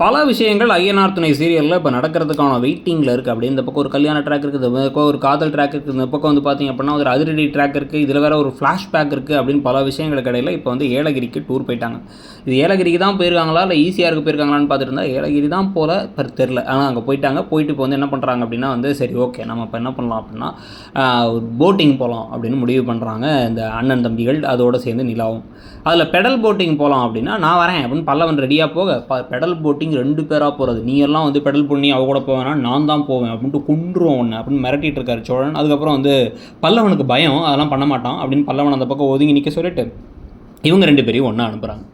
பல விஷயங்கள் ஐயனார் துணை சீரியலில் இப்போ நடக்கிறதுக்கான வெயிட்டிங்கில் இருக்குது அப்படி இந்த பக்கம் ஒரு கல்யாண ட்ராக் இருக்குது இந்த பக்கம் ஒரு காதல் ட்ராக் இருக்குது இந்த பக்கம் வந்து பார்த்திங்க அப்படின்னா ஒரு அதிரடி ட்ராக் இருக்குது இதில் வேறு ஒரு ஃப்ளாஷ்பேக் இருக்குது அப்படின்னு பல விஷயங்களுக்கு இடையில் இப்போ வந்து ஏலகிரிக்கு டூர் போயிட்டாங்க. இது ஏலகிரிக்கு தான் போயிருக்காங்களா? இல்லை ஈஸியாக போயிருக்காங்களான்னு பார்த்துட்டு இருந்தால் ஏலகிரி தான் போல இப்போ தெரில ஆனால் அங்கே போயிட்டாங்க போயிட்டு இப்போ வந்து என்ன பண்ணுறாங்க அப்படின்னா வந்து சரி ஓகே நம்ம இப்போ என்ன பண்ணலாம் அப்படின்னா ஒரு போட்டிங் போகலாம் அப்படின்னு முடிவு பண்ணுறாங்க இந்த அண்ணன் தம்பிகள் அதோடு சேர்ந்து நிலாவும். அதில் பெடல் போட்டிங் போகலாம் அப்படின்னா நான் வரேன் அப்படின்னு பல்லவன் ரெடியாக போக ப பெடல் போட்டிங் ரெண்டு பேராக போகிறது நீ எல்லாம் வந்து பெடல் பண்ணி அவ கூட போவேனா? நான் தான் போவேன் அப்படின்ட்டு குன்றுவோம் ஒன்று அப்படின்னு மிரட்டிட்டு இருக்காரு சோழன். அதுக்கப்புறம் வந்து பல்லவனுக்கு பயம் அதெல்லாம் பண்ண மாட்டான் அப்படின்னு பல்லவன் அந்த பக்கம் ஒதுங்கி நிற்க சொல்லிட்டு இவங்க ரெண்டு பேரையும் ஒன்றா அனுப்புகிறாங்க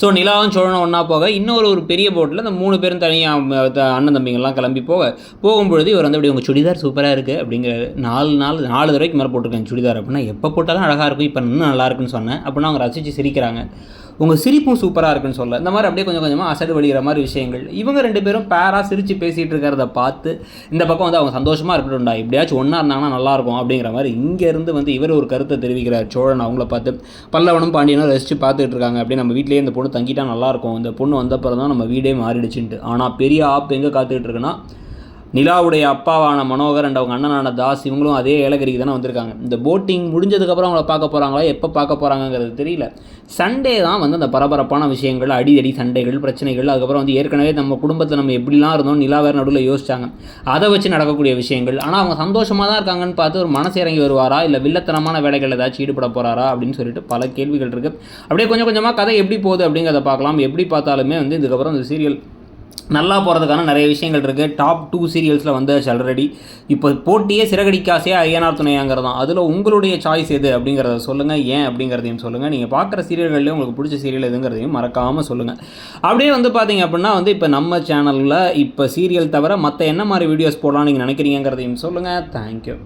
ஸோ நிலாவும் சோழனும் ஒன்றா போக இன்னொரு ஒரு பெரிய போட்டில் அந்த மூணு பேரும் தனியாக அண்ணன் தம்பிங்கள்லாம் கிளம்பி போக போகும்பொழுது இவர் வந்து அப்படி உங்கள் சுடிதார் சூப்பராக இருக்குது அப்படிங்கிற நாலு நாள் நாலு தடவைக்கு மேலே போட்டிருக்கேன் சுடிதார் அப்படின்னா எப்போ போட்டாலும் அழகாக இருக்கும் இப்போ இன்னும் நல்லா இருக்குன்னு சொன்னேன். அப்படின்னா அவங்க ரசித்து சிரிக்கிறாங்க. உங்கள் சிரிப்பும் சூப்பராக இருக்குன்னு சொல்ல. இந்த மாதிரி அப்படியே கொஞ்சம் கொஞ்சமாக அசடு வழிகிற மாதிரி விஷயங்கள். இவங்க ரெண்டு பேரும் பேராக சிரித்து பேசிகிட்டு இருக்கிறத பார்த்து இந்த பக்கம் வந்து அவங்க சந்தோஷமாக இருக்கட்டும்டா இப்படியாச்சும் ஒன்றா இருந்தாங்கன்னா நல்லாயிருக்கும் அப்படிங்கிற மாதிரி இங்கேருந்து வந்து இவர் ஒரு கருத்தை தெரிவிக்கிறார் சோழன் அவங்கள பார்த்து. பல்லவனும் பாண்டியனும் ரசித்து பார்த்துட்டு இருக்காங்க. அப்படியே நம்ம வீட்டிலேயே இந்த பொண்ணு தங்கிட்டா நல்லாயிருக்கும் இந்த பொண்ணு வந்தப்பறம் தான் நம்ம வீடே மாறிடுச்சுன்ட்டு. ஆனால் பெரிய ஆப் எங்கே காத்துக்கிட்டு இருக்குன்னா நிலாவுடைய அப்பாவான மனோகர் அண்ட் அவங்க அண்ணனான தாஸ் இவங்களும் அதே ஏலகிரிக்கு தானே வந்திருக்காங்க. இந்த போட்டிங் முடிஞ்சதுக்கப்புறம் அவங்கள பார்க்க போகிறாங்களா எப்போ பார்க்க போகிறாங்கங்கிறது தெரியல. சண்டே தான் வந்து அந்த பரபரப்பான விஷயங்கள் அடிதடி சண்டைகள் பிரச்சனைகள் அதுக்கப்புறம் வந்து ஏற்கனவே நம்ம குடும்பத்தில் நம்ம எப்படிலாம் இருந்தோம் நிலா வேறு நடுவில் யோசிச்சாங்க. அதை வச்சு நடக்கக்கூடிய விஷயங்கள். ஆனால் அவங்க சந்தோஷமாக தான் இருக்காங்கன்னு பார்த்து ஒரு மனசு இறங்கி வருவாரா? இல்லை வில்லத்தனமான வேலைகள் ஏதாச்சும் ஈடுபட போகிறாரா அப்படின்னு சொல்லிட்டு பல கேள்விகள் இருக்குது அப்படியே கொஞ்சம் கொஞ்சமாக கதை எப்படி போகுது அப்படிங்கிறத பார்க்கலாம். எப்படி பார்த்தாலுமே வந்து இதுக்கப்புறம் இந்த சீரியல் நல்லா போகிறதுக்கான நிறைய விஷயங்கள் இருக்குது டாப் டூ சீரியல்ஸில் வந்தாச்சு ஆல்ரெடி இப்போ போட்டியே சிறகடிக்காசே ஐயனார் துணையாங்கிறது தான் அதில் உங்களுடைய சாய்ஸ் எது அப்படிங்கிறத சொல்லுங்கள் ஏன் அப்படிங்கிறதையும் சொல்லுங்கள் நீங்கள் பார்க்குற சீரியல்கள்லேயும் உங்களுக்கு பிடிச்ச சீரியல் எதுங்கிறதையும் மறக்காமல் சொல்லுங்கள் அப்படியே வந்து பார்த்தீங்க அப்படின்னா வந்து இப்போ நம்ம சேனலில் இப்போ சீரியல் தவிர மற்ற என்ன மாதிரி வீடியோஸ் போடலாம் நீங்கள் நினைக்கிறீங்கிறதையும் சொல்லுங்கள் தேங்க்யூ